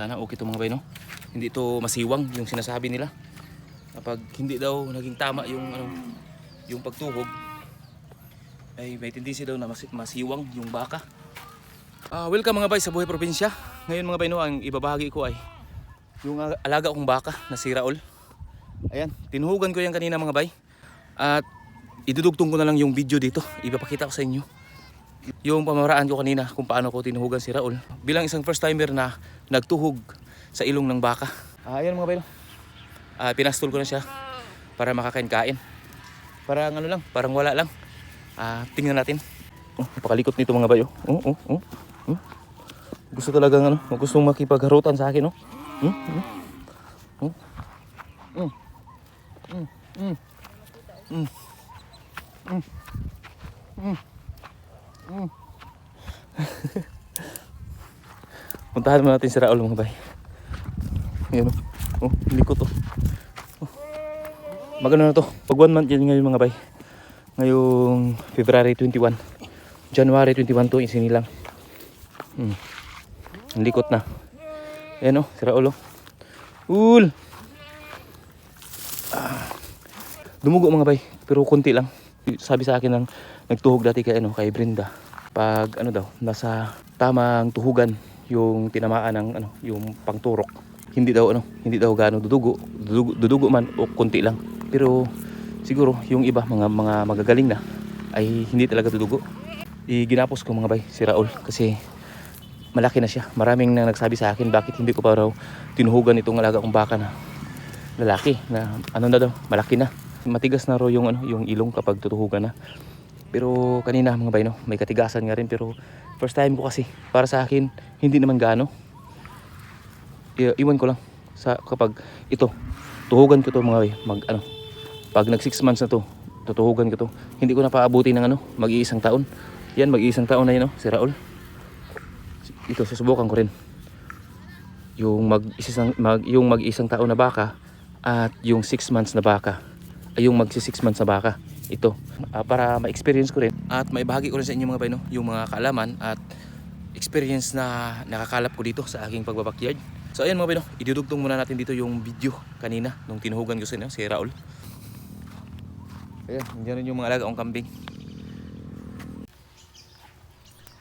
Sana okay to mga bay no. Hindi to masiwang yung sinasabi nila. Kapag hindi daw naging tama yung ano yung pagtuhog ay may tendency daw na mas- masiwang yung baka. Ah, welcome mga bay sa Buhay Probinsya. Ngayon mga bay no, ang ibabahagi ko ay yung alaga kong baka na si Raul. Ayan, tinuhugan ko yan kanina mga bay. At idudugtong ko na lang yung video dito. Ipapakita ko sa inyo yung pamaraan ko kanina kung paano ko tinuhugan si Raul. Bilang isang first timer na nagtuhog sa ilong ng baka. Ah, ayan mga bay. no. Ah, pinastol ko na siya para makakain-kain. Parang ano lang, parang wala lang. Ah, tingnan natin. Oh, napakalikot nito mga bayo. Oh, oh, oh. oh. Gusto talagang ano, gusto makipagharutan sa akin, no? Hmm? Hmm? Oh. Mm. Mm. Mm. Mm. Mm. Mm. Mm. Puntahan mo natin si Raul mga bay. Ayan o. Oh, likot to. Oh. Magano na to. Pag one month yan ngayon mga bay. Ngayong February 21. January 21 to isinilang. Hmm. Likot na. Ayan o, si Raul o. Ul! Ah. Dumugo mga bay, pero konti lang. Sabi sa akin ng nagtuhog dati kay ano, kay Brenda. Pag ano daw, nasa tamang tuhugan yung tinamaan ng ano, yung pangturok. Hindi daw ano, hindi daw gaano dudugo, dudugo, dudugo man o konti lang. Pero siguro yung iba mga mga magagaling na ay hindi talaga dudugo. Iginapos ko mga bay si Raul kasi malaki na siya. Maraming nang nagsabi sa akin bakit hindi ko pa raw tinuhugan itong alaga kong baka na lalaki na ano na daw, malaki na. Matigas na raw yung ano, yung ilong kapag tutuhugan na. Pero kanina mga bay no, may katigasan nga rin. Pero first time ko kasi para sa akin hindi naman gaano. I- iwan ko lang sa kapag ito tuhugan ko to mga bay, mag ano pag nag 6 months na to tutuhugan ko to. Hindi ko na paabuti ng ano mag-iisang taon. Yan mag-iisang taon na yun no, si Raul. Ito susubukan ko rin. Yung mag isang mag yung mag isang taon na baka at yung 6 months na baka. Ay yung mag 6 months na baka ito. Ah, para ma-experience ko rin. At maibahagi ko rin sa inyo mga bay no yung mga kaalaman at experience na nakakalap ko dito sa aking pagbabakyard so ayan mga bay no idudugtong muna natin dito yung video kanina nung tinuhugan ko sa inyo si Raul. Ayan nandiyan rin yung mga alaga kong kambing.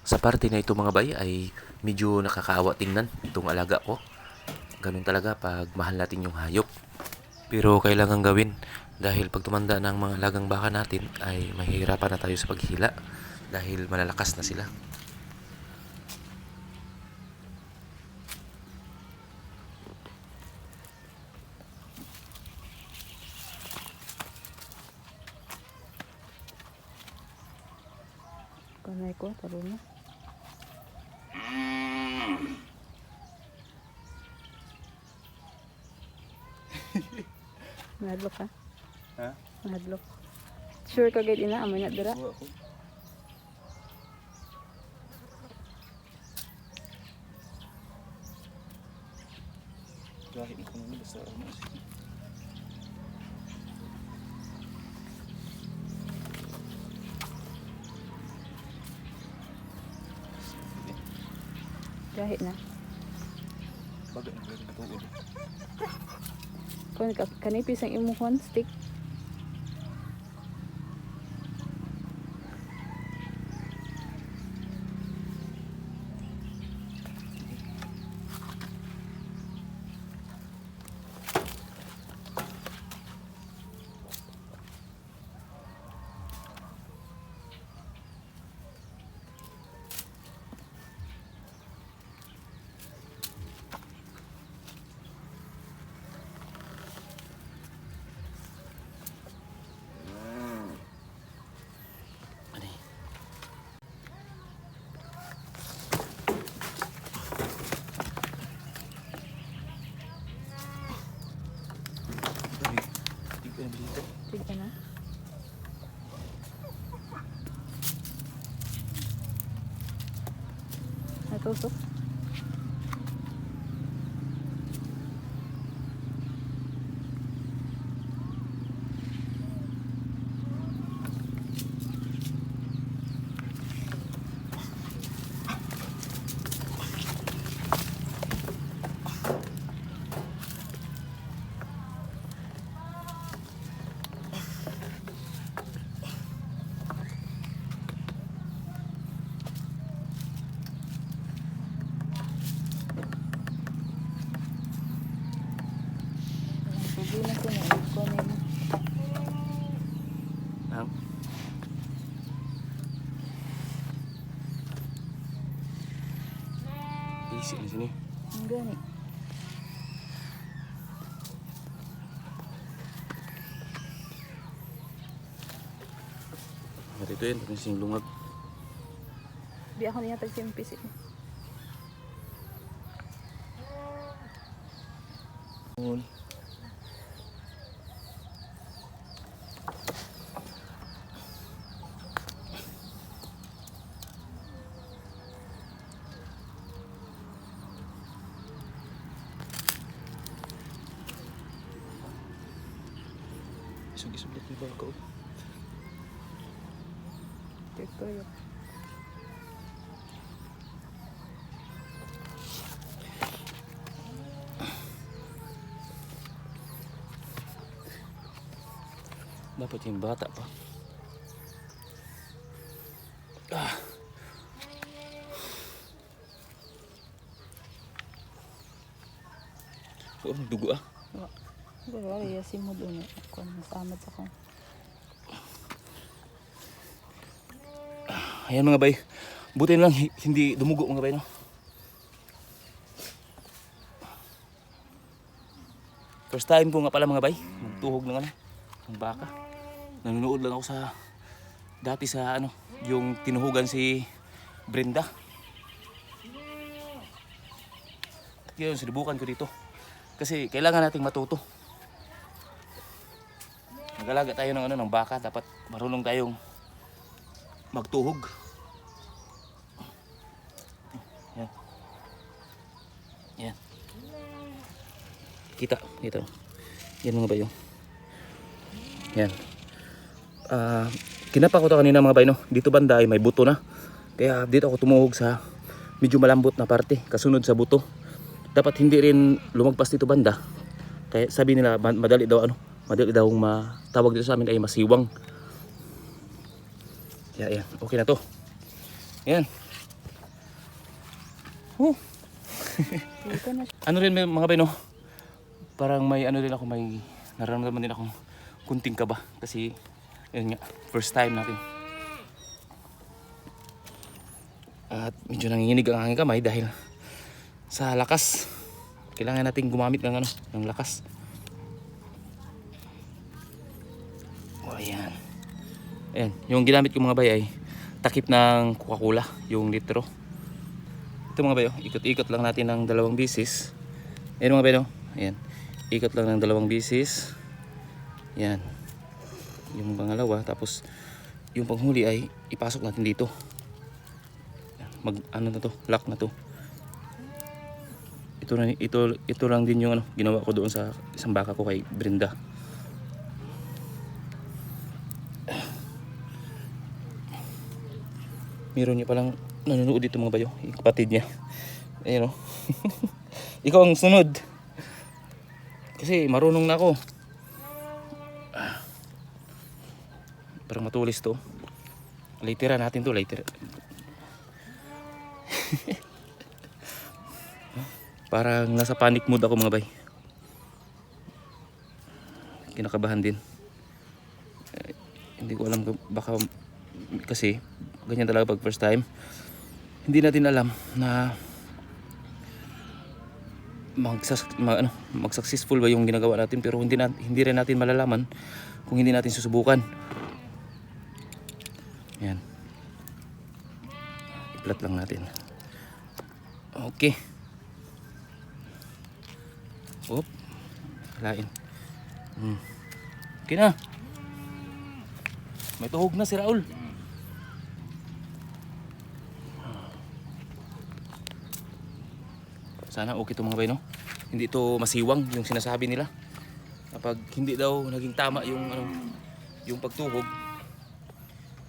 Sa parte na ito mga bay ay medyo nakakaawa tingnan itong alaga ko. Ganun talaga pag mahal natin yung hayop. Pero kailangan gawin dahil pag tumanda ng mga alagang baka natin ay mahihirapan na tayo sa paghila dahil malalakas na sila. Kanay ko, taro na. Mahadlok ka? Ha? Mahadlok. Sure ka gayud ina amoy na dira. Kahit kung ano sa ano. Kahit na. Bagay na pwede katuod. Kun ka kanipis ang imuhon stick. Sige na. Natusok. Isi na sini. Ang gani. At ito yun, yung lungag. Di ako niya tagsimpis eh. Isog-isog ni baka oh. Ito yun. Dapat yung bata pa. Ah. Oh, dugo ah. Pero wala yung simod uno. Ako nasamad sa ko. Ayan mga bay. Buti lang hi- hindi dumugo mga bay no. First time ko nga pala mga bay. Magtuhog ng ano. Ng baka. Nanonood lang ako sa dati sa ano, yung tinuhugan si Brenda. Yun, sinubukan ko dito. Kasi kailangan nating matuto. Nag-alaga tayo ng ano ng baka, dapat marunong tayong magtuhog. Yan. Yan. Kita, dito. Yan mga bayo. Yan. Ah, kinapa ko to kanina mga bayo? Dito banda ay may buto na. Kaya dito ako tumuhog sa medyo malambot na parte, kasunod sa buto. Dapat hindi rin lumagpas dito banda. Kaya sabi nila ma- madali daw ano, madali daw matawag dito sa amin ay masiwang. Kaya yan, okay na to. Yan. Ano rin may- mga bino, parang may ano rin ako, may nararamdaman din akong kunting kaba. Kasi, yun nga, first time natin. At medyo nanginginig ang aking kamay dahil sa lakas. Kailangan natin gumamit ng ano, ng lakas. Ayan, yung ginamit ko mga bay ay takip ng Coca-Cola, yung litro. Ito mga bayo, ikot-ikot lang natin ng dalawang bisis. Ayan mga bayo, ayan. Ikot lang ng dalawang bisis. Yan. Yung pangalawa, tapos yung panghuli ay ipasok natin dito. Mag ano na to, lock na to. Ito na ito ito lang din yung ano ginawa ko doon sa isang baka ko kay Brenda. Meron niya palang nanonood dito mga bayo, yung niya. Ayun oh. Ikaw ang sunod. Kasi marunong na ako. Ah. Parang matulis to. Lateran natin to, later. Parang nasa panic mood ako mga bay. Kinakabahan din. Eh, hindi ko alam baka kasi ganyan talaga pag first time. Hindi natin alam na magsas ma, ano, mag-successful ba yung ginagawa natin pero hindi na, hindi rin natin malalaman kung hindi natin susubukan. Yan. I-flat lang natin. Okay. Oop. Lain. Hmm. Okay na. May tuhog na si Raul. Sana okay to mga bay, no? Hindi to masiwang yung sinasabi nila. Kapag hindi daw naging tama yung ano, yung pagtuhog,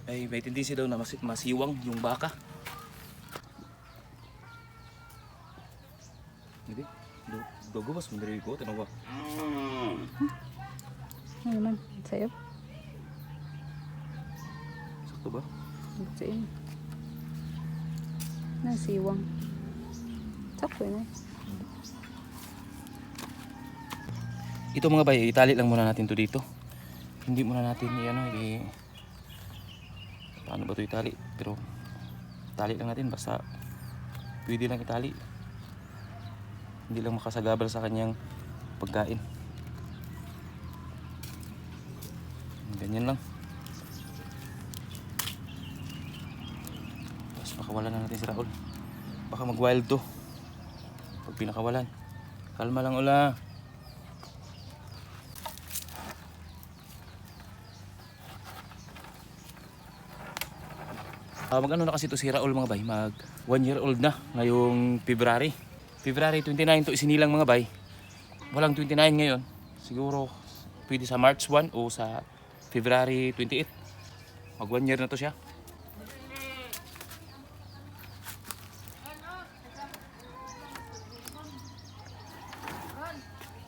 ay may tendency daw na mas- masiwang yung baka. Hindi. Do- Dogo mas mandiri ko, tanong ko. Ano naman? Sa'yo? Sakto ba? Buktiin. Nasiwang. Sakto na. Ito mga bay, itali lang muna natin to dito. Hindi muna natin i-ano, i... Paano ba to itali? Pero, tali lang natin basta pwede lang itali. Hindi lang makasagabal sa kanyang pagkain. Ganyan lang. Tapos pakawalan na natin si Raul. Baka mag-wild to. Pag pinakawalan. Kalma lang ula. Ah, mag-ano na kasi to si Raul mga bay, mag one year old na ngayong February. February 29 to isinilang mga bay. Walang 29 ngayon. Siguro pwede sa March 1 o sa February 28. Mag one year na to siya.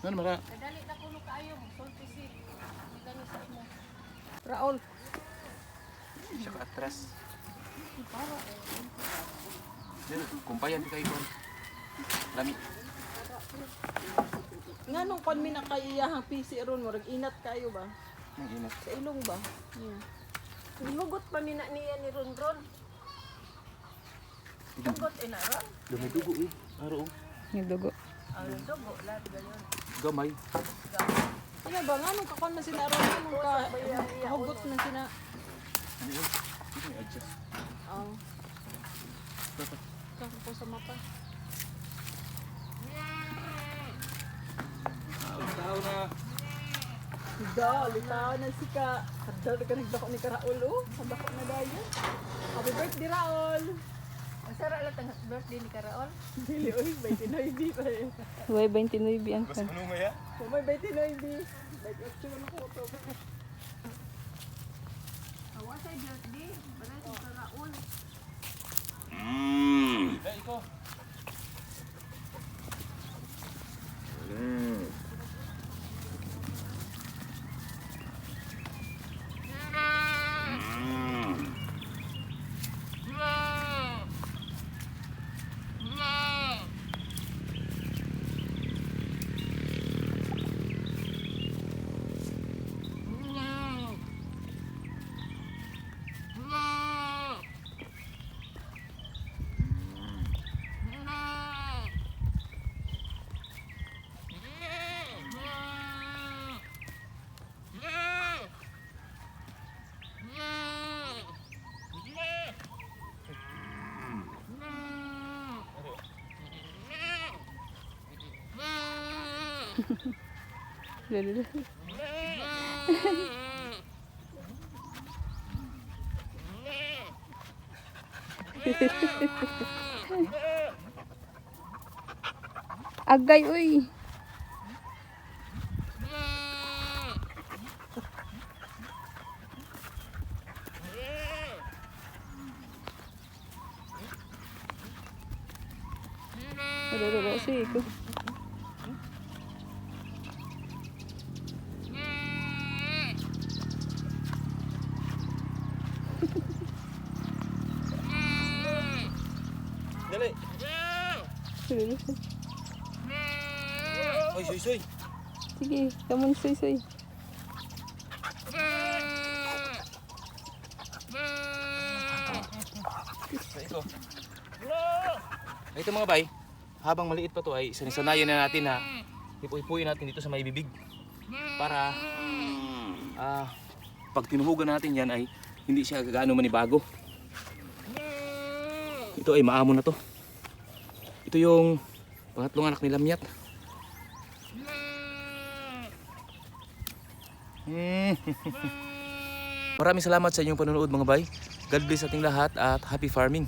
Ano mara? Dali na kuno kayo, sulti si. Raul. Siya ka atras. Dito, kumpayan kayo kon. Lami. Nga nung kon mi na kay iyahang PC ron mo, inat kayo ba? Ang inat. Sa ilong ba? Yeah. Hugot pa mina niya ni Ronron. Hugot ina ron. Dumidugo eh. Aro. Yung dugo. Ano Gamay. Ano ba nga nung kakon na sila ron nung ka hugot na sina. Ano yun? Hindi may adjust. Ang Kako po sa mapa. Tao na. Da, litaw na si ka. Kadal ka nagdako ni Karaol oh. Kadako na dayon. Happy birthday Raol. Sara lang tang birthday ni Karaol. Dili oy, 29 di pa eh. Huwag 29 ang kan. Ano mo ya? Kung may 29 di. 28 na ko to. Awasay birthday. Bagay si Karaol. Eh, ikaw. Agay uy. Dali. Oy, soy, soy. Sige, kamu soy soy. Ito. Ito mga bay, habang maliit pa to ay sanisanayan na natin na ipu-ipuin natin dito sa may bibig para ah pag tinuhugan natin yan ay hindi siya gaano manibago. Ito ay maamo na to. Ito yung pangatlong anak ni Lamyat. Hmm. Maraming salamat sa inyong panonood mga bay. God bless ating lahat at happy farming.